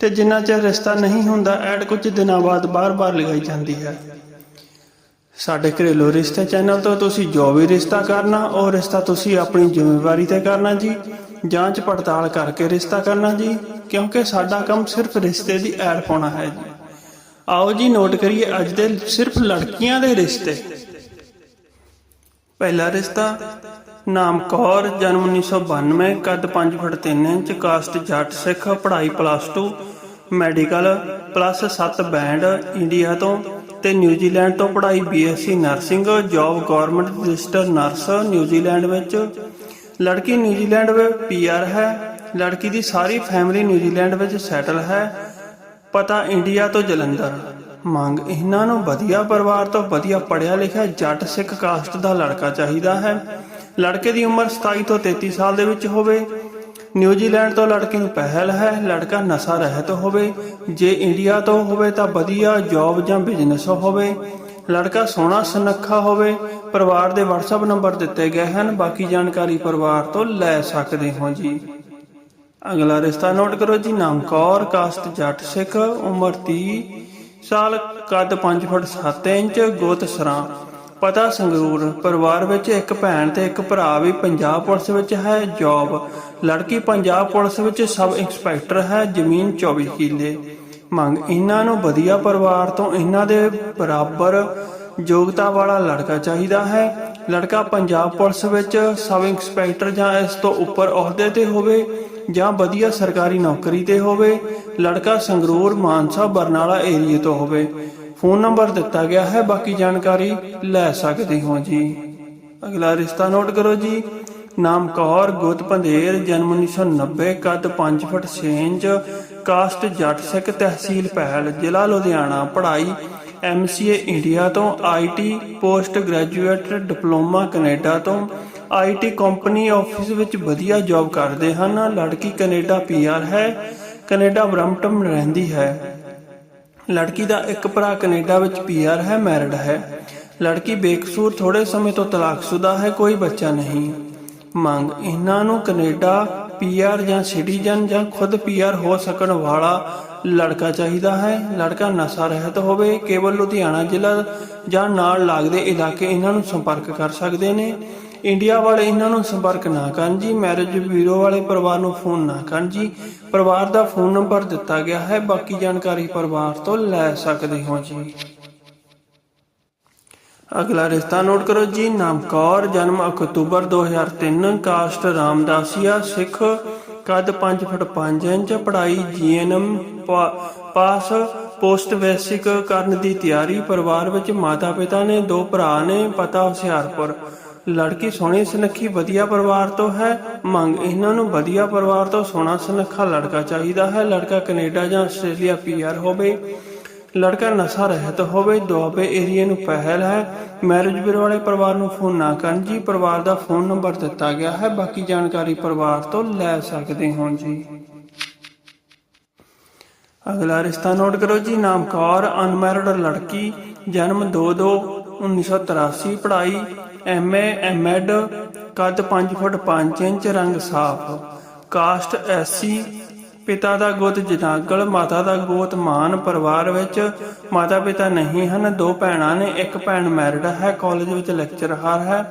ਤੇ ਜਿੰਨਾ ਚਿਰ ਰਿਸ਼ਤਾ ਨਹੀਂ ਹੁੰਦਾ, ਐਡ ਕੁਝ ਦਿਨਾਂ ਬਾਅਦ ਬਾਰ-ਬਾਰ ਲਗਾਈ ਜਾਂਦੀ ਹੈ। ਸਾਡੇ ਘਰੇਲੂ ਰਿਸ਼ਤੇ ਚੈਨਲ ਤੋਂ ਤੁਸੀਂ ਜੋ ਵੀ ਰਿਸ਼ਤਾ ਕਰਨਾ, ਉਹ ਰਿਸ਼ਤਾ ਤੁਸੀਂ ਆਪਣੀ ਜ਼ਿੰਮੇਵਾਰੀ ਤੇ ਕਰਨਾ ਜੀ। ਜਾਂਚ ਪੜਤਾਲ ਕਰਕੇ ਰਿਸ਼ਤਾ ਕਰਨਾ ਜੀ, ਕਿਉਂਕਿ ਸਾਡਾ ਕੰਮ ਸਿਰਫ ਰਿਸ਼ਤੇ ਦੀ ਐਡ ਪਾਉਣਾ ਹੈ ਜੀ। ਆਓ ਜੀ, ਨੋਟ ਕਰੀਏ, ਅੱਜ ਦੇ ਸਿਰਫ ਲੜਕੀਆਂ ਦੇ ਰਿਸ਼ਤੇ। ਪਹਿਲਾ ਰਿਸ਼ਤਾ ਨਾਮ ਕੌਰ ਜਨਮ 1992 ਕੱਦ 5 ਫੁੱਟ 3 ਇੰਚ, ਕਾਸਟ ਜੱਟ ਸਿੱਖ, ਪੜ੍ਹਾਈ plus 2 medical plus 7 band India ਤੋਂ ਤੇ ਨਿਊਜ਼ੀਲੈਂਡ ਤੋਂ ਪੜ੍ਹਾਈ BSc nursing job government register nurse New Zealand ਵਿੱਚ। ਲੜਕੀ ਨਿਊਜ਼ੀਲੈਂਡ ਵਿੱਚ ਪੀਆਰ ਹੈ। ਲੜਕੀ ਦੀ ਸਾਰੀ ਫੈਮਿਲੀ ਨਿਊਜ਼ੀਲੈਂਡ ਵਿੱਚ ਸੈਟਲ ਹੈ। ਪਤਾ ਇੰਡੀਆ ਤੋਂ ਜਲੰਧਰ। ਮੰਗ, ਇਹਨਾਂ ਨੂੰ ਵਧੀਆ ਪਰਿਵਾਰ ਤੋਂ ਵਧੀਆ ਪੜਿਆ ਲਿਖਿਆ ਜੱਟ ਸਿੱਖ ਕਾਸਟ ਦਾ ਲੜਕਾ ਚਾਹੀਦਾ ਹੈ। ਲੜਕੇ ਦੀ ਉਮਰ 27 ਤੋਂ 33 ਸਾਲ ਦੇ ਵਿੱਚ ਹੋਵੇ। ਨਿਊਜ਼ੀਲੈਂਡ ਤੋਂ ਲੜਕੀ ਨੂੰ ਪਹਿਲ ਹੈ, ਲੜਕਾ ਨਸ਼ਾ ਰਹਿਤ ਹੋਵੇ। ਜੇ ਇੰਡੀਆ ਤੋਂ ਹੋਵੇ ਤਾਂ ਵਧੀਆ ਜੌਬ ਜਾਂ ਬਿਜ਼ਨਸ ਹੋਵੇ। ਲੜਕਾ ਸੋਹਣਾ ਸੁਨੱਖਾ ਹੋਵੇ। ਪਰਿਵਾਰ ਦੇ WhatsApp ਨੰਬਰ ਦਿੱਤੇ ਗਏ ਹਨ। ਬਾਕੀ ਜਾਣਕਾਰੀ ਪਰਿਵਾਰ ਤੋਂ ਲੈ ਸਕਦੇ ਹੋ ਜੀ। ਅਗਲਾ ਰਿਸ਼ਤਾ ਨੋਟ ਕਰੋ ਜੀ। ਨਾਮ ਕੌਰ, ਕਾਸਟ ਜੱਟ ਸਿੱਖ, ਉਮਰ 30 ਸਾਲ, ਕੱਦ 5 ਫੁੱਟ 7 ਇੰਚ, ਗੋਤ ਸਰਾਂ। ਪਤਾ ਸੰਗਰੂਰ, ਪਰਿਵਾਰ ਵਿੱਚ ਇੱਕ ਭੈਣ ਤੇ ਇੱਕ ਭਰਾ ਵੀ ਪੰਜਾਬ ਪੁਲਿਸ ਵਿੱਚ ਹੈ, ਜੌਬ। ਲੜਕੀ ਪੰਜਾਬ ਪੁਲਿਸ ਵਿੱਚ ਸਬ ਇੰਸਪੈਕਟਰ ਹੈ, ਜ਼ਮੀਨ 24 ਕਿੱਲੇ। ਮੰਗ, ਇਹਨਾਂ ਨੂੰ ਵਧੀਆ ਪਰਿਵਾਰ ਤੋਂ ਇਹਨਾਂ ਦੇ ਬਰਾਬਰ ਯੋਗਤਾ ਵਾਲਾ ਲੜਕਾ ਚਾਹੀਦਾ ਹੈ। ਲੜਕਾ ਪੰਜਾਬ ਪੁਲਿਸ ਵਿੱਚ ਸਬ ਇੰਸਪੈਕਟਰ ਜਾਂ ਇਸ ਤੋਂ ਉੱਪਰ ਅਹੁਦੇ ਤੇ ਹੋਵੇ ਜਾਂ ਵਧੀਆ ਸਰਕਾਰੀ ਨੌਕਰੀ ਤੇ ਹੋਵੇ, ਲੜਕਾ ਸੰਗਰੂਰ ਮਾਨਸਾ ਬਰਨਾਲਾ ਏਰੀਏ ਤੋਂ ਹੋਵੇ। ਫੋਨ ਨੰਬਰ ਦਿੱਤਾ ਗਿਆ ਹੈ, ਬਾਕੀ ਜਾਣਕਾਰੀ ਲੈ ਸਕਦੇ ਹੋ ਜੀ। ਅਗਲਾ ਰਿਸ਼ਤਾ ਨੋਟ ਕਰੋ ਜੀ। ਨਾਮ ਕੌਰ, ਗੋਤ ਪੰਧੇਰ, ਜਨਮ 1990 ਕੱਦ 5 ਫੁੱਟ 6 ਇੰਚ, ਕਾਸਟ ਜੱਟ ਸਿੱਖ ਤਹਿਸੀਲ ਪਹਿਲ, ਜ਼ਿਲ੍ਹਾ ਲੁਧਿਆਣਾ, ਪੜ੍ਹਾਈ ਐਮਸੀਏ ਇੰਡੀਆ ਤੋਂ IT post graduate, diploma Canada ਤੋਂ। ਆਈਟੀ ਕੰਪਨੀ ਆਫਿਸ ਵਿੱਚ ਵਧੀਆ ਜੌਬ ਕਰਦੇ ਹਨ। ਲੜਕੀ ਕੈਨੇਡਾ ਪੀਆਰ ਹੈ। ਕੈਨੇਡਾ ਬ੍ਰੈਂਪਟਨ ਰਹਿੰਦੀ ਹੈ। ਲੜਕੀ ਦਾ ਇੱਕ ਭਰਾ ਕੈਨੇਡਾ ਵਿੱਚ ਪੀਆਰ ਹੈ, ਮੈਰਿਡ ਹੈ। ਲੜਕੀ ਬੇਕਸੂਰ ਥੋੜੇ ਸਮੇਂ ਤੋਂ ਤਲਾਕਸ਼ੁਦਾ ਹੈ, ਕੋਈ ਬੱਚਾ ਨਹੀਂ। ਮੰਗ, ਇਹਨਾਂ ਨੂੰ ਕੈਨੇਡਾ ਪੀਆਰ ਜਾਂ ਸਿਟੀਜ਼ਨ ਜਾਂ ਖੁਦ ਪੀਆਰ ਹੋ ਸਕਣ ਵਾਲਾ ਲੜਕਾ ਚਾਹੀਦਾ ਹੈ। ਲੜਕਾ ਨਸ਼ਾ ਰਹਿਤ ਹੋਵੇ, ਕੇਵਲ ਲੁਧਿਆਣਾ ਜ਼ਿਲ੍ਹਾ ਜਾਂ ਨਾਲ ਲੱਗਦੇ ਇਲਾਕੇ ਇਹਨਾਂ ਨੂੰ ਸੰਪਰਕ ਕਰ ਸਕਦੇ ਨੇ। ਇੰਡੀਆ ਵਾਲੇ ਇਹਨਾਂ ਨੂੰ ਸੰਪਰਕ ਨਾ ਕਰਨ ਜੀ ਮੈਰਿਜ ਬਿਊਰੋ ਵਾਲੇ ਪਰਿਵਾਰ ਨੂੰ ਫੋਨ ਨਾ ਕਰਨ ਜੀ। ਪਰਿਵਾਰ ਦਾ ਫੋਨ ਨੰਬਰ ਦਿੱਤਾ ਗਿਆ ਹੈ, ਬਾਕੀ ਜਾਣਕਾਰੀ ਪਰਿਵਾਰ ਤੋਂ ਲੈ ਸਕਦੇ ਹੋ ਜੀ। ਅਗਲਾ ਰਿਸ਼ਤਾ ਨੋਟ ਕਰੋ ਜੀ ਨਾਮ ਕੌਰ ਜਨਮ ਅਕਤੂਬਰ 2003 ਕਾਸਟ ਰਾਮਦਾਸੀਆ, ਸਿੱਖ, ਕੱਦ 5 ਫੁੱਟ 5 ਇੰਚ, ਪੜ੍ਹਾਈ ਜੀਐਨਐਮ ਪਾਸ, ਪੋਸਟ ਬੇਸਿਕ ਕਰਨ ਦੀ ਤਿਆਰੀ। ਪਰਿਵਾਰ ਵਿੱਚ ਮਾਤਾ ਪਿਤਾ ਨੇ, ਦੋ ਭਰਾ ਨੇ, ਪਤਾ ਹੁਸ਼ਿਆਰਪੁਰ। ਲੜਕੀ ਸੋਹਣੀ ਸੁਨੱਖੀ, ਵਧੀਆ ਪਰਿਵਾਰ ਤੋਂ ਹੈ। ਮੰਗ ਇਹਨਾਂ ਨੂੰ ਵਧੀਆ ਪਰਿਵਾਰ ਤੋਂ ਸੋਹਣਾ ਸੁਨੱਖਾ ਲੜਕਾ ਚਾਹੀਦਾ ਹੈ। ਲੜਕਾ ਕੈਨੇਡਾ ਜਾਂ ਆਸਟ੍ਰੇਲੀਆ ਪੀਆਰ ਹੋਵੇ। ਲੜਕਾ ਨਸ਼ਾ ਰਹਿਤ ਹੋਵੇ, ਦੁਆਬੇ ਏਰੀਏ ਨੂੰ ਪਹਿਲ ਹੈ। ਮੈਰਿਜ ਬਿਊਰੋ ਵਾਲੇ ਪਰਿਵਾਰ ਨੂੰ ਫੋਨ ਨਾ ਕਰਨ ਜੀ। ਪਰਿਵਾਰ ਦਾ ਫੋਨ ਨੰਬਰ ਦਿੱਤਾ ਗਿਆ ਹੈ। ਬਾਕੀ ਜਾਣਕਾਰੀ ਪਰਿਵਾਰ ਤੋਂ ਲੈ ਸਕਦੇ ਹੋ ਜੀ। ਅਗਲਾ ਰਿਸ਼ਤਾ ਨੋਟ ਕਰੋ ਜੀ। ਨਾਮ ਕੌਰ ਅਨਮੈਰਿਡ ਲੜਕੀ, ਜਨਮ 2-2 1983 ਪੜ੍ਹਾਈ ਐਮਏ, ਐਮਐਡ, ਕੱਦ 5 ਫੁੱਟ 5 ਇੰਚ, ਰੰਗ ਸਾਫ਼। ਕਾਸਟ ਐਸਸੀ, ਪਿਤਾ ਦਾ ਗੋਤ ਜਨਾਗਲ, ਮਾਤਾ ਦਾ ਗੋਤ ਮਾਨ, ਪਰਿਵਾਰ ਵਿੱਚ ਮਾਤਾ ਪਿਤਾ ਨਹੀਂ ਹਨ, ਦੋ ਭੈਣਾਂ ਨੇ, ਇੱਕ ਭੈਣ ਮੈਰਿਡ ਹੈ, ਕਾਲਜ ਵਿੱਚ ਲੈਕਚਰਰ ਹੈ,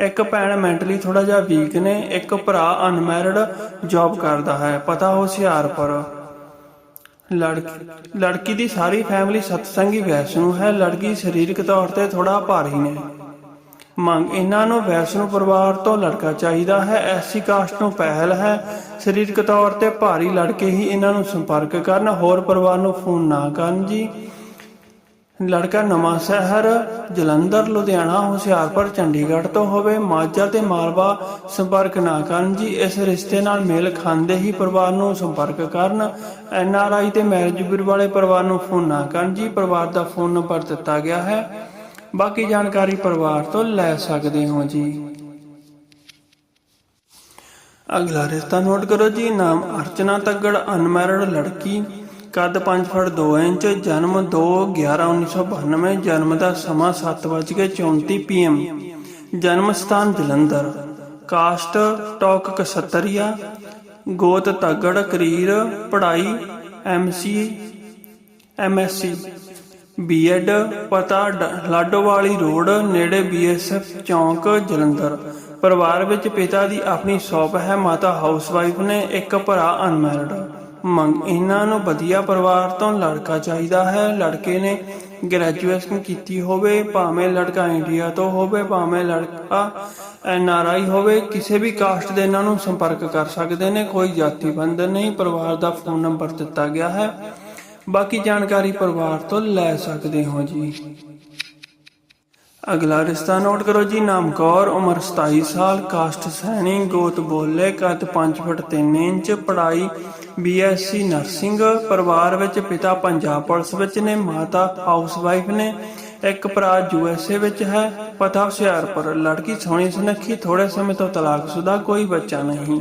ਇੱਕ ਭੈਣ ਮੈਂਟਲੀ ਥੋੜਾ ਜਿਹਾ ਵੀਕ ਨੇ, ਇੱਕ ਭਰਾ ਅਨਮੈਰਿਡ ਜੌਬ ਕਰਦਾ ਹੈ, ਪਤਾ ਹੁਸ਼ਿਆਰਪੁਰ। ਲੜਕੀ ਲੜਕੀ ਦੀ ਸਾਰੀ ਫੈਮਿਲੀ ਸਤਸੰਗੀ ਵੈਸ਼ਨੂ ਹੈ, ਲੜਕੀ ਸਰੀਰਕ ਤੌਰ ਤੇ ਥੋੜਾ ਭਾਰੀ ਨੇ। ਮੰਗ ਇਹਨਾਂ ਨੂੰ ਵੈਸ਼ਨੂ ਪਰਿਵਾਰ ਤੋਂ ਲੜਕਾ ਚਾਹੀਦਾ ਹੈ। ਐਸੀ ਕਾਸਟ ਨੂੰ ਪਹਿਲ ਹੈ। ਸਰੀਰਕ ਤੌਰ ਤੇ ਭਾਰੀ ਲੜਕੇ ਹੀ ਇਹਨਾਂ ਨੂੰ ਸੰਪਰਕ ਕਰਨ। ਹੋਰ ਪਰਿਵਾਰ ਨੂੰ ਫੋਨ ਨਾ ਕਰਨ ਜੀ। ਲੜਕਾ ਨਵਾਂ ਸ਼ਹਿਰ, ਜਲੰਧਰ, ਲੁਧਿਆਣਾ, ਹੁਸ਼ਿਆਰਪੁਰ, ਚੰਡੀਗੜ੍ਹ ਤੋਂ ਹੋਵੇ, ਮਾਝਾ ਤੇ ਮਾਲਵਾ ਸੰਪਰਕ ਨਾ ਕਰਨ ਜੀ। ਇਸ ਰਿਸ਼ਤੇ ਨਾਲ ਮੇਲ ਖਾਂਦੇ ਹੀ ਪਰਿਵਾਰ ਨੂੰ ਸੰਪਰਕ ਕਰਨ। ਐਨ ਆਰ ਆਈ ਤੇ ਮੈਰਿਜ ਬਿਊਰੋ ਵਾਲੇ ਪਰਿਵਾਰ ਨੂੰ ਫੋਨ ਨਾ ਕਰਨ ਜੀ। ਪਰਿਵਾਰ ਦਾ ਫੋਨ ਨੰਬਰ ਦਿੱਤਾ ਗਿਆ ਹੈ। ਬਾਕੀ ਜਾਣਕਾਰੀ ਪਰਿਵਾਰ ਤੋਂ ਲੈ ਸਕਦੇ ਹੋ ਜੀ। ਅਗਲਾ ਰਿਸ਼ਤਾ ਨੋਟ ਕਰੋ ਜੀ, ਨਾਮ ਅਰਚਨਾ ਤੱਗੜ ਅਨਮੈਰਿਡ ਲੜਕੀ, ਕੱਦ 5 ਫੁੱਟ 2 ਇੰਚ, ਜਨਮ 2 11 1992 ਜਨਮ ਦਾ ਸਮਾਂ 7:34 ਪੀਐਮ ਜਨਮ ਸਥਾਨ ਜਲੰਧਰ। Caste talk ਕਸਤਰੀਆ। ਗੋਤ ਤੱਗੜ, ਕਰੀਰ, ਪੜ੍ਹਾਈ ਐਮਸੀ ਐਮਐਸਸੀ ਬੀਐਡ ਪਤਾ ਲਾਡੋਵਾਲੀ ਰੋਡ ਨੇੜੇ ਬੀਐਸਐਫ ਚੌਂਕ, ਜਲੰਧਰ। ਪਰਿਵਾਰ ਵਿੱਚ ਪਿਤਾ ਦੀ ਆਪਣੀ ਸ਼ੌਪ ਹੈ, ਮਾਤਾ ਹਾਊਸਵਾਈਫ ਨੇ ਇੱਕ ਭਰਾ ਅਨਮੈਰਿਡ। ਮੰਗ, ਇਹਨਾਂ ਨੂੰ ਵਧੀਆ ਪਰਿਵਾਰ ਤੋਂ ਲੜਕਾ ਚਾਹੀਦਾ ਹੈ। ਲੜਕੇ ਨੇ ਗ੍ਰੈਜੂਏਸ਼ਨ ਕੀਤੀ ਹੋਵੇ, ਭਾਵੇਂ ਲੜਕਾ ਇੰਡੀਆ ਤੋਂ ਹੋਵੇ, ਭਾਵੇਂ ਲੜਕਾ ਐਨ ਆਰ ਆਈ ਹੋਵੇ, ਕਿਸੇ ਵੀ ਕਾਸਟ ਦੇ ਇਹਨਾਂ ਨੂੰ ਸੰਪਰਕ ਕਰ ਸਕਦੇ ਨੇ, ਕੋਈ ਜਾਤੀ ਬੰਧਨ ਨਹੀਂ, ਪਰਿਵਾਰ ਦਾ ਫੋਨ ਨੰਬਰ ਦਿੱਤਾ ਗਿਆ ਹੈ। ਬਾਕੀ ਜਾਣਕਾਰੀ ਪਰਿਵਾਰ ਤੋਂ ਲੈ ਸਕਦੇ ਹੋ ਜੀ। ਅਗਲਾ ਰਿਸ਼ਤਾ ਨੋਟ ਕਰੋ ਜੀ ਨਾਮ ਕੌਰ ਉਮਰ 27 ਸਾਲ, ਕਾਸਟ ਸੈਣੀ, ਗੋਤ ਬੋਲੇ, ਕੱਦ 5 ਫੁੱਟ 3 ਇੰਚ, ਪੜ੍ਹਾਈ ਬੀਐਸਸੀ ਨਰਸਿੰਗ, ਪਰਿਵਾਰ ਵਿੱਚ ਪਿਤਾ ਪੰਜਾਬ ਪੁਲਿਸ ਵਿੱਚ ਨੇ, ਮਾਤਾ ਹਾਊਸਵਾਈਫ ਨੇ, ਇੱਕ ਭਰਾ ਯੂਐਸਏ ਵਿੱਚ ਹੈ, ਪਤਾ ਹੁਸ਼ਿਆਰਪੁਰ, ਲੜਕੀ ਸੋਹਣੀ ਸੁਨੱਖੀ ਥੋੜੇ ਸਮੇਂ ਤੋਂ ਤਲਾਕਸ਼ੁਦਾ, ਕੋਈ ਬੱਚਾ ਨਹੀਂ।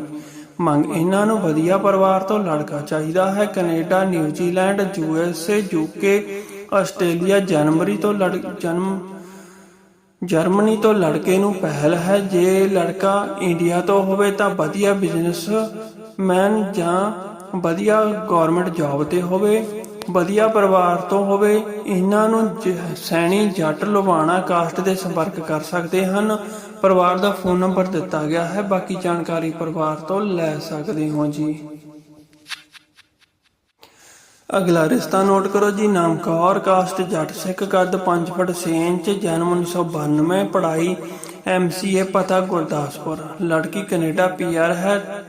ਮੰਗ ਇਹਨਾਂ ਨੂੰ ਵਧੀਆ ਪਰਿਵਾਰ ਤੋਂ ਲੜਕਾ ਚਾਹੀਦਾ ਹੈ। Canada New Zealand U S USA UK Australia ਜਨਵਰੀ ਤੋਂ ਲੜ ਜਨਮ ਜਰਮਨੀ ਤੋਂ ਲੜਕੇ ਨੂੰ ਪਹਿਲ ਹੈ। ਜੇ ਲੜਕਾ ਇੰਡੀਆ ਤੋਂ ਹੋਵੇ ਤਾਂ ਵਧੀਆ ਬਿਜ਼ਨਸਮੈਨ ਜਾਂ ਵਧੀਆ ਗਵਰਨਮੈਂਟ ਜੌਬ ਤੇ ਹੋਵੇ। ਵਧੀਆ ਪਰਿਵਾਰ ਤੋਂ ਹੋਵੇ, ਇਹਨਾਂ ਨੂੰ ਸੈਣੀ ਜੱਟ ਲੁਬਾਣਾ ਕਾਸਟ ਦੇ ਸੰਪਰਕ ਕਰ ਸਕਦੇ ਹਨ। ਪਰਿਵਾਰ ਦਾ ਫੋਨ ਨੰਬਰ ਦਿੱਤਾ ਗਿਆ ਹੈ, ਬਾਕੀ ਜਾਣਕਾਰੀ ਪਰਿਵਾਰ ਤੋਂ ਲੈ ਸਕਦੇ ਹੋ ਜੀ। ਅਗਲਾ ਰਿਸ਼ਤਾ ਨੋਟ ਕਰੋ ਜੀ ਨਾਮ ਕੌਰ ਕਾਸਟ ਜੱਟ ਸਿੱਖ ਕੱਦ 5 ਫੁੱਟ 6 ਇੰਚ, ਜਨਮ 1992 ਪੜ੍ਹਾਈ ਐਮਸੀਏ ਪਤਾ ਗੁਰਦਾਸਪੁਰ। ਲੜਕੀ ਕੈਨੇਡਾ ਪੀਆਰ ਹੈ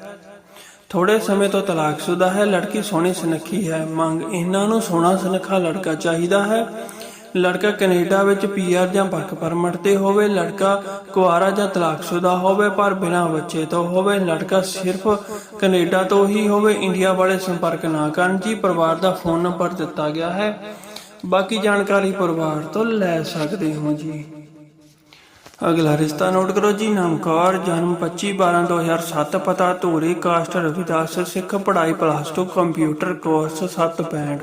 ਥੋੜੇ ਸਮੇਂ ਤੋਂ ਤਲਾਕਸ਼ੁਦਾ ਹੈ, ਲੜਕੀ ਸੋਹਣੀ ਸੁਨੱਖੀ ਹੈ। ਮੰਗ, ਇਹਨਾਂ ਨੂੰ ਸੋਹਣਾ ਸੁਨੱਖਾ ਲੜਕਾ ਚਾਹੀਦਾ ਹੈ। ਲੜਕਾ ਕੈਨੇਡਾ ਵਿੱਚ ਪੀਆਰ ਜਾਂ ਵਰਕ ਪਰਮਿਟ ਤੇ ਹੋਵੇ, ਲੜਕਾ ਕੁਆਰਾ ਜਾਂ ਤਲਾਕਸ਼ੁਦਾ ਹੋਵੇ, ਪਰ ਬਿਨਾਂ ਬੱਚੇ ਤੋਂ ਹੋਵੇ, ਲੜਕਾ ਸਿਰਫ ਕੈਨੇਡਾ ਤੋਂ ਹੀ ਹੋਵੇ, ਇੰਡੀਆ ਵਾਲੇ ਸੰਪਰਕ ਨਾ ਕਰਨ ਜੀ, ਪਰਿਵਾਰ ਦਾ ਫੋਨ ਨੰਬਰ ਦਿੱਤਾ ਗਿਆ ਹੈ। ਬਾਕੀ ਜਾਣਕਾਰੀ ਪਰਿਵਾਰ ਤੋਂ ਲੈ ਸਕਦੇ ਹੋ ਜੀ। ਅਗਲਾ ਰਿਸ਼ਤਾ ਨੋਟ ਕਰੋ ਜੀ ਨਾਮ ਕੌਰ ਜਨਮ 25 12 2007 ਪਤਾ ਧੂਰੀ ਕਾਸਟ ਰਵਿਦਾਸ ਸਿੱਖ ਪੜ੍ਹਾਈ ਪਲੱਸ 2 ਕੰਪਿਊਟਰ ਕੋਰਸ 7 ਬੈਂਡ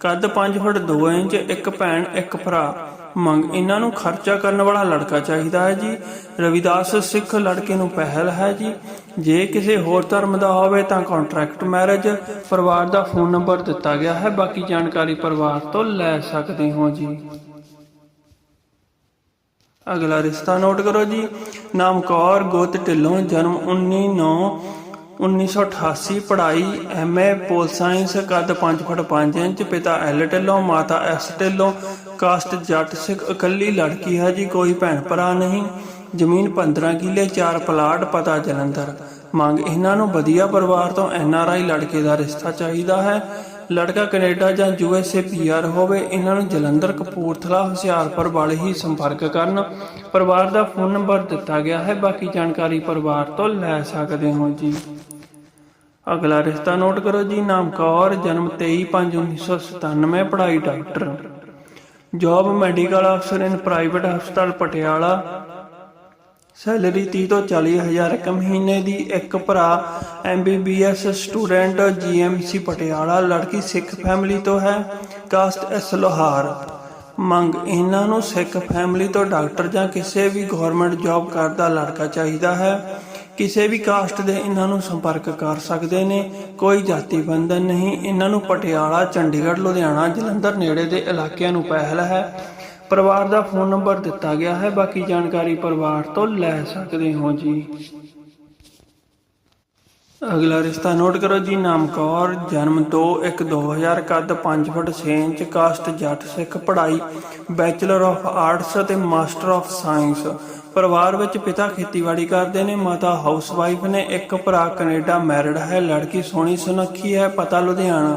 ਕੱਦ 5 ਫੁੱਟ 2 ਇੰਚ, ਇੱਕ ਭੈਣ, ਇੱਕ ਭਰਾ। ਮੰਗ, ਇਹਨਾਂ ਨੂੰ ਖਰਚਾ ਕਰਨ ਵਾਲਾ ਲੜਕਾ ਚਾਹੀਦਾ ਹੈ ਜੀ। ਰਵਿਦਾਸ ਸਿੱਖ ਲੜਕੇ ਨੂੰ ਪਹਿਲ ਹੈ ਜੀ। ਜੇ ਕਿਸੇ ਹੋਰ ਧਰਮ ਦਾ ਹੋਵੇ ਤਾਂ ਕੰਟਰੈਕਟ ਮੈਰਿਜ ਪਰਿਵਾਰ ਦਾ ਫੋਨ ਨੰਬਰ ਦਿੱਤਾ ਗਿਆ ਹੈ। ਬਾਕੀ ਜਾਣਕਾਰੀ ਪਰਿਵਾਰ ਤੋਂ ਲੈ ਸਕਦੇ ਹੋ ਜੀ। ਅਗਲਾ ਰਿਸ਼ਤਾ ਨੋਟ ਕਰੋ ਜੀ। ਨਾਮ ਕੌਰ, ਗੋਤ ਢਿੱਲੋਂ, ਜਨਮ 19 9 1988 ਪੜ੍ਹਾਈ ਐਮਏ ਪੋਲ ਸਾਇੰਸ, ਕੱਦ 5 ਫੁੱਟ 5 ਇੰਚ, ਪਿਤਾ ਐਲ ਢਿੱਲੋਂ, ਮਾਤਾ ਐਸ ਢਿੱਲੋਂ, ਕਾਸਟ ਜੱਟ ਸਿੱਖ, ਇਕੱਲੀ ਲੜਕੀ ਹੈ ਜੀ, ਕੋਈ ਭੈਣ ਭਰਾ ਨਹੀਂ। ਜ਼ਮੀਨ 15 ਕਿੱਲੇ 4 ਪਲਾਟ, ਪਤਾ ਜਲੰਧਰ। ਮੰਗ ਇਹਨਾਂ ਨੂੰ ਵਧੀਆ ਪਰਿਵਾਰ ਤੋਂ ਐਨ ਆਰ ਆਈ ਲੜਕੇ ਦਾ ਰਿਸ਼ਤਾ ਚਾਹੀਦਾ ਹੈ। ਲੜਕਾ ਕੈਨੇਡਾ ਜਾਂ ਯੂਐਸਏ ਪੀਆਰ ਹੋਵੇ, ਇਹਨਾਂ ਨੂੰ ਜਲੰਧਰ, ਕਪੂਰਥਲਾ, ਹੁਸ਼ਿਆਰਪੁਰ ਵਾਲੇ ਹੀ ਸੰਪਰਕ ਕਰਨ। ਪਰਿਵਾਰ ਦਾ ਫੋਨ ਨੰਬਰ ਦਿੱਤਾ ਗਿਆ ਹੈ। ਬਾਕੀ ਜਾਣਕਾਰੀ ਪਰਿਵਾਰ ਤੋਂ ਲੈ ਸਕਦੇ ਹੋ ਜੀ। ਅਗਲਾ ਰਿਸ਼ਤਾ ਨੋਟ ਕਰੋ ਜੀ। ਨਾਮ ਕੌਰ, ਜਨਮ 23/5/1997 ਪੜ੍ਹਾਈ ਡਾਕਟਰ। ਜੌਬ ਮੈਡੀਕਲ ਅਫਸਰ ਇਨ ਪ੍ਰਾਈਵੇਟ ਹਸਪਤਾਲ ਪਟਿਆਲਾ। ਸੈਲਰੀ 30 ਤੋਂ 40 ਹਜ਼ਾਰ ਇੱਕ ਮਹੀਨੇ ਦੀ ਇੱਕ ਭਰਾ ਐਮਬੀਬੀਐਸ ਸਟੂਡੈਂਟ ਜੀਐਮਸੀ ਪਟਿਆਲਾ, ਲੜਕੀ ਸਿੱਖ ਫੈਮਿਲੀ ਤੋਂ ਹੈ, ਕਾਸਟ ਐਸ ਲੋਹਾਰ। ਮੰਗ, ਇਹਨਾਂ ਨੂੰ ਸਿੱਖ ਫੈਮਿਲੀ ਤੋਂ ਡਾਕਟਰ ਜਾਂ ਕਿਸੇ ਵੀ ਗਵਰਨਮੈਂਟ ਜੌਬ ਕਰਦਾ ਲੜਕਾ ਚਾਹੀਦਾ ਹੈ। ਕਿਸੇ ਵੀ ਕਾਸਟ ਦੇ ਇਹਨਾਂ ਨੂੰ ਸੰਪਰਕ ਕਰ ਸਕਦੇ ਨੇ। ਕੋਈ ਜਾਤੀ ਬੰਧਨ ਨਹੀਂ। ਇਹਨਾਂ ਨੂੰ ਪਟਿਆਲਾ, ਚੰਡੀਗੜ੍ਹ, ਲੁਧਿਆਣਾ, ਜਲੰਧਰ ਨੇੜੇ ਦੇ ਇਲਾਕਿਆਂ ਨੂੰ ਪਹਿਲ ਹੈ। ਪਰਿਵਾਰ ਦਾ ਫੋਨ ਨੰਬਰ ਦਿੱਤਾ ਗਿਆ ਹੈ। ਬਾਕੀ ਜਾਣਕਾਰੀ ਪਰਿਵਾਰ ਤੋਂ ਲੈ ਸਕਦੇ ਹੋ ਜੀ। ਅਗਲਾ ਰਿਸ਼ਤਾ ਨੋਟ ਕਰੋ ਜੀ। ਨਾਮ ਕੌਰ ਜਨਮ 2/1/2000 ਕੱਦ 5 ਫੁੱਟ 6 ਇੰਚ ਕਾਸਟ ਜੱਟ ਸਿੱਖ, ਪੜ੍ਹਾਈ, ਬੈਚਲਰ ਆਫ ਆਰਟਸ ਅਤੇ ਮਾਸਟਰ ਆਫ ਸਾਇੰਸ। ਪਰਿਵਾਰ ਵਿੱਚ ਪਿਤਾ ਖੇਤੀਬਾੜੀ ਕਰਦੇ ਨੇ, ਮਾਤਾ ਹਾਊਸਵਾਈਫ ਨੇ, ਇੱਕ ਭਰਾ ਕੈਨੇਡਾ ਮੈਰਿਡ ਹੈ, ਲੜਕੀ ਸੋਹਣੀ ਸੁਨੱਖੀ ਹੈ, ਪਤਾ ਲੁਧਿਆਣਾ।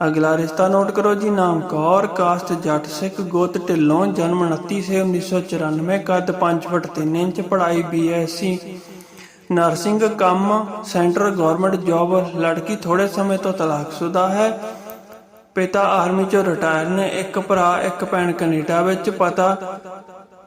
ਅਗਲਾ ਰਿਸ਼ਤਾ ਨੋਟ ਕਰੋ ਜੀ, ਨਾਮ ਕੌਰ, ਕਾਸਟ ਜੱਟ ਸਿੱਖ, ਗੋਤ ਢਿੱਲੋਂ, ਜਨਮ 29 ਸੇ 1994 ਕੱਦ 5 ਫੁੱਟ 3 ਇੰਚ, ਪੜ੍ਹਾਈ ਬੀਐਸਸੀ ਨਰਸਿੰਗ ਕੰਮ, ਸੈਂਟਰ ਗਵਰਨਮੈਂਟ ਜੌਬ, ਲੜਕੀ ਥੋੜੇ ਸਮੇਂ ਤੋਂ ਤਲਾਕਸ਼ੁਦਾ ਹੈ। ਪਿਤਾ ਆਰਮੀ ਚੋਂ ਰਿਟਾਇਰ ਨੇ, ਇੱਕ ਭਰਾ, ਇੱਕ ਭੈਣ ਕੈਨੇਡਾ ਵਿੱਚ, ਪਤਾ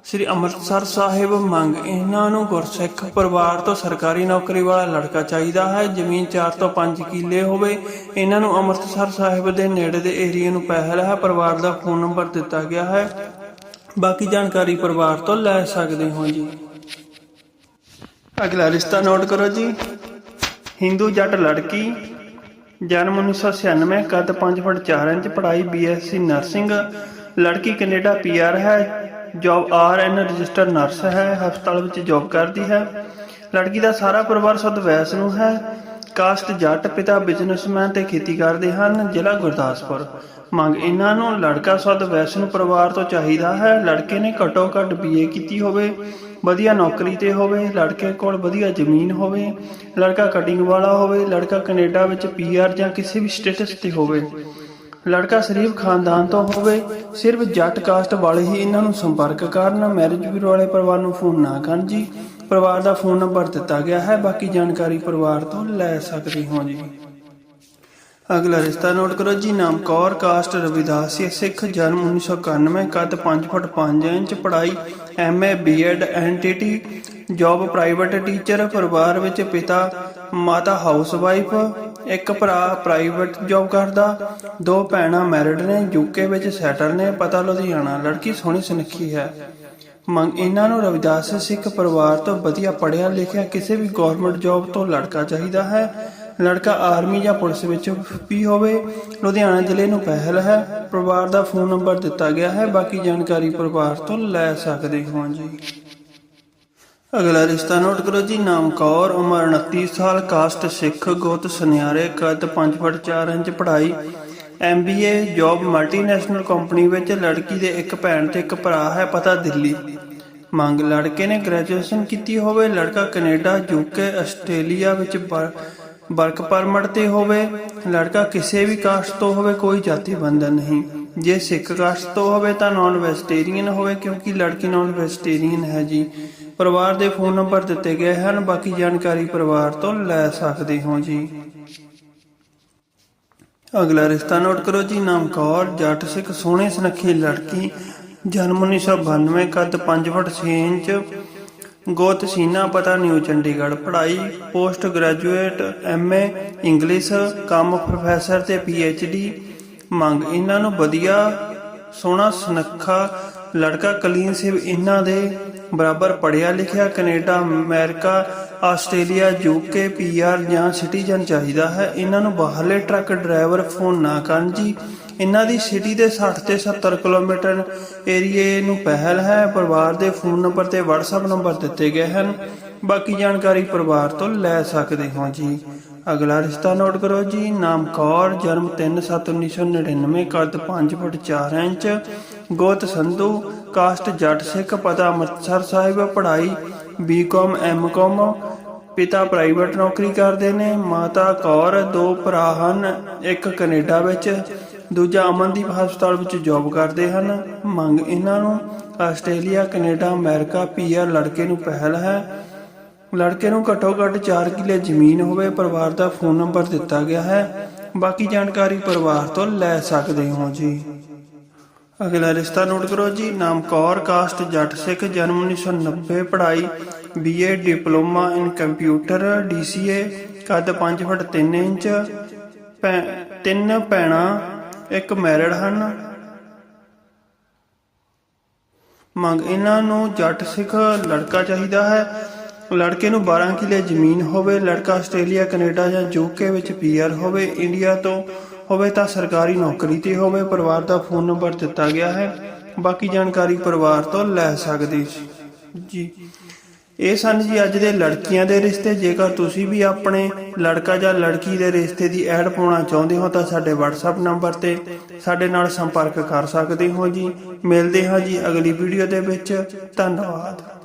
ਸ੍ਰੀ ਅੰਮ੍ਰਿਤਸਰ ਸਾਹਿਬ ਮੰਗ ਇਹਨਾਂ ਨੂੰ ਗੁਰਸਿੱਖ ਪਰਿਵਾਰ ਤੋਂ ਸਰਕਾਰੀ ਨੌਕਰੀ ਵਾਲਾ ਲੜਕਾ ਚਾਹੀਦਾ ਹੈ। ਜ਼ਮੀਨ 4 ਤੋਂ 5 ਕਿੱਲੇ ਹੋਵੇ। ਇਹਨਾਂ ਨੂੰ ਅੰਮ੍ਰਿਤਸਰ ਸਾਹਿਬ ਦੇ ਨੇੜੇ ਦੇ ਏਰੀਆ ਨੂੰ ਪਹਿਲ ਹੈ। ਪਰਿਵਾਰ ਦਾ ਫੋਨ ਨੰਬਰ ਦਿੱਤਾ ਗਿਆ ਹੈ। ਬਾਕੀ ਜਾਣਕਾਰੀ ਪਰਿਵਾਰ ਤੋਂ ਲੈ ਸਕਦੇ ਹੋ ਜੀ। ਅਗਲਾ ਰਿਸ਼ਤਾ ਨੋਟ ਕਰੋ ਜੀ। ਹਿੰਦੂ ਜੱਟ ਲੜਕੀ, ਜਨਮ 1996 ਕੱਦ 5 ਫੁੱਟ 4 ਇੰਚ, ਪੜ੍ਹਾਈ ਬੀਐਸਸੀ ਨਰਸਿੰਗ ਲੜਕੀ ਕੈਨੇਡਾ ਪੀਆਰ ਹੈ। ਜੌਬ ਆਰਐਨ ਰਜਿਸਟਰ ਨਰਸ ਹੈ, ਹਸਪਤਾਲ ਵਿੱਚ ਜੌਬ ਕਰਦੀ ਹੈ। ਲੜਕੀ ਦਾ ਸਾਰਾ ਪਰਿਵਾਰ ਸਦ ਵੈਸ ਨੂੰ ਹੈ। ਕਾਸਟ ਜੱਟ ਪਿਤਾ ਬਿਜ਼ਨਸਮੈਨ ਤੇ ਖੇਤੀ ਕਰਦੇ ਹਨ, ਜ਼ਿਲ੍ਹਾ ਗੁਰਦਾਸਪੁਰ। ਮੰਗ ਇਹਨਾਂ ਨੂੰ, ਲੜਕਾ ਸਦ ਵੈਸ਼ਨ ਪਰਿਵਾਰ ਤੋਂ ਚਾਹੀਦਾ ਹੈ। ਲੜਕੇ ਨੇ ਘੱਟੋ ਘੱਟ ਬੀਏ ਕੀਤੀ ਹੋਵੇ, ਵਧੀਆ ਨੌਕਰੀ ਤੇ ਹੋਵੇ, ਲੜਕੇ ਕੋਲ ਵਧੀਆ ਜ਼ਮੀਨ ਹੋਵੇ, ਲੜਕਾ ਕਟਿੰਗ ਵਾਲਾ ਹੋਵੇ, ਲੜਕਾ ਕੈਨੇਡਾ ਵਿੱਚ ਪੀਆਰ ਜਾਂ ਕਿਸੇ ਵੀ ਸਟੇਟਸ ਤੇ ਹੋਵੇ। ਲੜਕਾ ਸ਼ਰੀਫ ਖਾਨਦਾਨ ਤੋਂ ਹੋਵੇ, ਸਿਰਫ ਜੱਟ ਕਾਸਟ ਵਾਲੇ ਹੀ ਇਹਨਾਂ ਨੂੰ ਸੰਪਰਕ ਕਰਨ ਮੈਰਿਜ ਬਿਊਰੋ ਵਾਲੇ ਪਰਿਵਾਰ ਨੂੰ ਫੋਨ ਨਾ ਕਰਨ ਜੀ। ਪਰਿਵਾਰ ਦਾ ਫੋਨ ਨੰਬਰ ਦਿੱਤਾ ਗਿਆ ਹੈ, ਬਾਕੀ ਜਾਣਕਾਰੀ ਪਰਿਵਾਰ ਤੋਂ ਲੈ ਸਕਦੇ ਹੋ ਜੀ। ਅਗਲਾ ਰਿਸ਼ਤਾ ਨੋਟ ਕਰੋ ਜੀ, ਨਾਮ ਕੌਰ ਕਾਸਟ ਰਵਿਦਾਸ, ਸਿੱਖ, ਜਨਮ 1991 ਕੱਦ 5 ਫੁੱਟ 5 ਇੰਚ, ਪੜ੍ਹਾਈ MA BEd NTT job private teacher ਪਰਿਵਾਰ ਵਿੱਚ ਪਿਤਾ, ਮਾਤਾ ਹਾਊਸ ਵਾਈਫ ਇੱਕ ਭਰਾ ਪ੍ਰਾਈਵੇਟ ਜੌਬ ਕਰਦਾ, ਦੋ ਭੈਣਾਂ ਮੈਰਿਡ ਨੇ ਯੂਕੇ ਵਿੱਚ ਸੈਟਲ ਨੇ, ਪਤਾ ਲੁਧਿਆਣਾ, ਲੜਕੀ ਸੋਹਣੀ ਸੁਨੱਖੀ ਹੈ। ਮੰਗ ਇਹਨਾਂ ਨੂੰ ਰਵਿਦਾਸ ਸਿੱਖ ਪਰਿਵਾਰ ਤੋਂ ਵਧੀਆ ਪੜ੍ਹਿਆ ਲਿਖਿਆ ਕਿਸੇ ਵੀ ਗਵਰਨਮੈਂਟ ਜੌਬ ਤੋਂ ਲੜਕਾ ਚਾਹੀਦਾ ਹੈ। ਲੜਕਾ ਆਰਮੀ ਜਾਂ ਪੁਲਿਸ ਵਿੱਚ ਵੀ ਹੋਵੇ, ਲੁਧਿਆਣਾ ਜ਼ਿਲ੍ਹੇ ਨੂੰ ਪਹਿਲ ਹੈ। ਪਰਿਵਾਰ ਦਾ ਫੋਨ ਨੰਬਰ ਦਿੱਤਾ ਗਿਆ ਹੈ, ਬਾਕੀ ਜਾਣਕਾਰੀ ਪਰਿਵਾਰ ਤੋਂ ਲੈ ਸਕਦੇ ਹੋ ਜੀ। ਅਗਲਾ ਰਿਸ਼ਤਾ ਨੋਟ ਕਰੋ ਜੀ, ਨਾਮ ਕੌਰ, ਉਮਰ 29 ਸਾਲ, ਕਾਸਟ ਸਿੱਖ, ਗੋਤ ਸੁਨਿਆਰੇ, ਕੱਦ 5 ਫੁੱਟ 4 ਇੰਚ ਪੜ੍ਹਾਈ ਐਮਬੀਏ ਜੌਬ ਮਲਟੀਨੈਸ਼ਨਲ ਕੰਪਨੀ ਵਿੱਚ ਲੜਕੀ ਦੇ ਇੱਕ ਭੈਣ ਤੇ ਇੱਕ ਭਰਾ ਹੈ, ਪਤਾ ਦਿੱਲੀ। ਮੰਗ, ਲੜਕੇ ਨੇ ਗ੍ਰੈਜੂਏਸ਼ਨ ਕੀਤੀ ਹੋਵੇ, ਲੜਕਾ ਕੈਨੇਡਾ ਯੂਕੇ ਆਸਟ੍ਰੇਲੀਆ ਵਿੱਚ ਵਰਕ ਪਰਮਿਟ ਤੇ ਹੋਵੇ, ਲੜਕਾ ਕਿਸੇ ਵੀ ਕਾਸਟ ਤੋਂ ਹੋਵੇ, ਕੋਈ ਜਾਤੀ ਬੰਧਨ ਨਹੀਂ। ਜੇ ਸਿੱਖ ਕਾਸਟ ਤੋਂ ਹੋਵੇ ਤਾਂ ਨਾਨ ਵੈਜੀਟੇਰੀਅਨ ਹੋਵੇ, ਕਿਉਂਕਿ ਲੜਕੀ ਨਾਨ ਵੈਜੀਟੇਰੀਅਨ ਹੈ ਜੀ। ਪਰਿਵਾਰ ਦੇ ਫੋਨ ਨੰਬਰ ਦਿੱਤੇ ਗਏ ਹਨ। ਬਾਕੀ ਜਾਣਕਾਰੀ ਪਰਿਵਾਰ ਤੋਂ ਲੈ ਸਕਦੇ ਹੋ ਜੀ। ਅਗਲਾ ਰਿਸ਼ਤਾ ਨੋਟ ਕਰੋ ਜੀ। ਨਾਮ ਕੌਰ, ਜੱਟ ਸਿੱਖ, ਸੋਹਣੇ ਸੁਨੱਖੀ ਲੜਕੀ, ਜਨਮ 1992 ਕੱਦ 5 ਫੁੱਟ 6 ਇੰਚ, ਗੋਤ ਸੀਨਾ ਪਤਾ ਨਿਊ ਚੰਡੀਗੜ੍ਹ, ਪੜ੍ਹਾਈ, ਪੋਸਟ ਗ੍ਰੈਜੂਏਟ ਐਮਏ ਇੰਗਲਿਸ਼, ਕੰਮ ਪ੍ਰੋਫੈਸਰ ਤੇ ਡੀ ਮੰਗ, ਇਹਨਾਂ ਨੂੰ ਵਧੀਆ, ਸੋਹਣਾ, ਸੁਨੱਖਾ ਲੜਕਾ ਕਲੀਨ ਸਿਵ, ਇਹਨਾਂ ਦੇ ਬਰਾਬਰ ਪੜ੍ਹਿਆ ਲਿਖਿਆ Canada, America, Australia, UK PR ਜਾਂ ਸਿਟੀਜ਼ਨ ਚਾਹੀਦਾ ਹੈ। ਇਹਨਾਂ ਨੂੰ ਬਾਹਰਲੇ ਟਰੱਕ ਡਰਾਈਵਰ ਫੋਨ ਨਾ ਕਰਨ ਜੀ। ਇਹਨਾਂ ਦੀ ਸਿਟੀ ਦੇ 60 ਤੇ 70 ਕਿਲੋਮੀਟਰ ਏਰੀਏ ਨੂੰ ਪਹਿਲ ਹੈ। ਪਰਿਵਾਰ ਦੇ ਫੋਨ ਨੰਬਰ ਤੇ WhatsApp ਨੰਬਰ ਦਿੱਤੇ ਗਏ ਹਨ। ਬਾਕੀ ਜਾਣਕਾਰੀ ਪਰਿਵਾਰ ਤੋਂ ਲੈ ਸਕਦੇ ਹੋ ਜੀ। ਅਗਲਾ ਰਿਸ਼ਤਾ ਨੋਟ ਕਰੋ ਜੀ। ਨਾਮ ਕੌਰ ਜਨਮ 3/7/1999 ਕੱਦ 5 ਫੁੱਟ 4 ਇੰਚ। ਗੋਤ ਸੰਧੂ, ਕਾਸਟ ਜੱਟ ਸਿੱਖ, ਪਤਾ ਅੰਮ੍ਰਿਤਸਰ ਸਾਹਿਬ, ਪੜ੍ਹਾਈ ਬੀਕਾਮ ਐਮਕਾਮ ਪਿਤਾ ਪ੍ਰਾਈਵੇਟ ਨੌਕਰੀ ਕਰਦੇ ਨੇ, ਮਾਤਾ ਕੌਰ, ਦੋ ਭਰਾ ਹਨ, ਇੱਕ ਕੈਨੇਡਾ ਵਿੱਚ, ਦੂਜਾ ਅਮਨਦੀਪ ਹਸਪਤਾਲ ਵਿੱਚ ਜੌਬ ਕਰਦੇ ਹਨ। ਮੰਗ ਇਹਨਾਂ ਨੂੰ, ਆਸਟ੍ਰੇਲੀਆ, ਕੈਨੇਡਾ, ਅਮਰੀਕਾ, ਪੀਆਰ ਲੜਕੇ ਨੂੰ ਪਹਿਲ ਹੈ। ਲੜਕੇ ਨੂੰ ਘੱਟੋ ਘੱਟ 4 ਕਿੱਲੇ ਜ਼ਮੀਨ ਹੋਵੇ, ਪਰਿਵਾਰ ਦਾ ਫੋਨ ਨੰਬਰ ਦਿੱਤਾ ਗਿਆ ਹੈ। ਬਾਕੀ ਜਾਣਕਾਰੀ ਪਰਿਵਾਰ ਤੋਂ ਲੈ ਸਕਦੇ ਹੋ ਜੀ। ਅਗਲਾ ਰਿਸ਼ਤਾ ਨੋਟ ਕਰੋ ਜੀ, ਨਾਮ ਕੌਰ, ਕਾਸਟ ਜੱਟ ਸਿੱਖ, ਜਨਮ 1990 ਪੜ੍ਹਾਈ BA diploma in computer DCA ਕੱਦ 5 ਫੁੱਟ 3 ਇੰਚ ਤਿੰਨ ਭੈਣਾਂ, ਇੱਕ ਮੈਰਿਡ ਹਨ। ਮੰਗ, ਇਹਨਾਂ ਨੂੰ ਜੱਟ ਸਿੱਖ ਲੜਕਾ ਚਾਹੀਦਾ ਹੈ। ਲੜਕੇ ਨੂੰ 12 ਕਿਲੇ ਜ਼ਮੀਨ ਹੋਵੇ, ਲੜਕਾ ਆਸਟ੍ਰੇਲੀਆ, ਕੈਨੇਡਾ ਜਾਂ ਯੂਕੇ ਵਿੱਚ ਪੀਆਰ ਹੋਵੇ, ਇੰਡੀਆ ਤੋਂ ਹੋਵੇ ਤਾਂ ਸਰਕਾਰੀ ਨੌਕਰੀ ਤੇ ਹੋਵੇ, ਪਰਿਵਾਰ ਦਾ ਫੋਨ ਨੰਬਰ ਦਿੱਤਾ ਗਿਆ ਹੈ। ਬਾਕੀ ਜਾਣਕਾਰੀ ਪਰਿਵਾਰ ਤੋਂ ਲੈ ਸਕਦੇ ਜੀ। ਇਹ ਸਨ ਜੀ ਅੱਜ ਦੇ ਲੜਕੀਆਂ ਦੇ ਰਿਸ਼ਤੇ। ਜੇਕਰ ਤੁਸੀਂ ਵੀ ਆਪਣੇ ਲੜਕਾ ਜਾਂ ਲੜਕੀ ਦੇ ਰਿਸ਼ਤੇ ਦੀ ਐਡ ਪਾਉਣਾ ਚਾਹੁੰਦੇ ਹੋ, ਤਾਂ ਸਾਡੇ WhatsApp ਨੰਬਰ ਤੇ ਸਾਡੇ ਨਾਲ ਸੰਪਰਕ ਕਰ ਸਕਦੇ ਹੋ ਜੀ। ਮਿਲਦੇ ਹਾਂ ਜੀ ਅਗਲੀ ਵੀਡੀਓ ਦੇ ਵਿੱਚ। ਧੰਨਵਾਦ।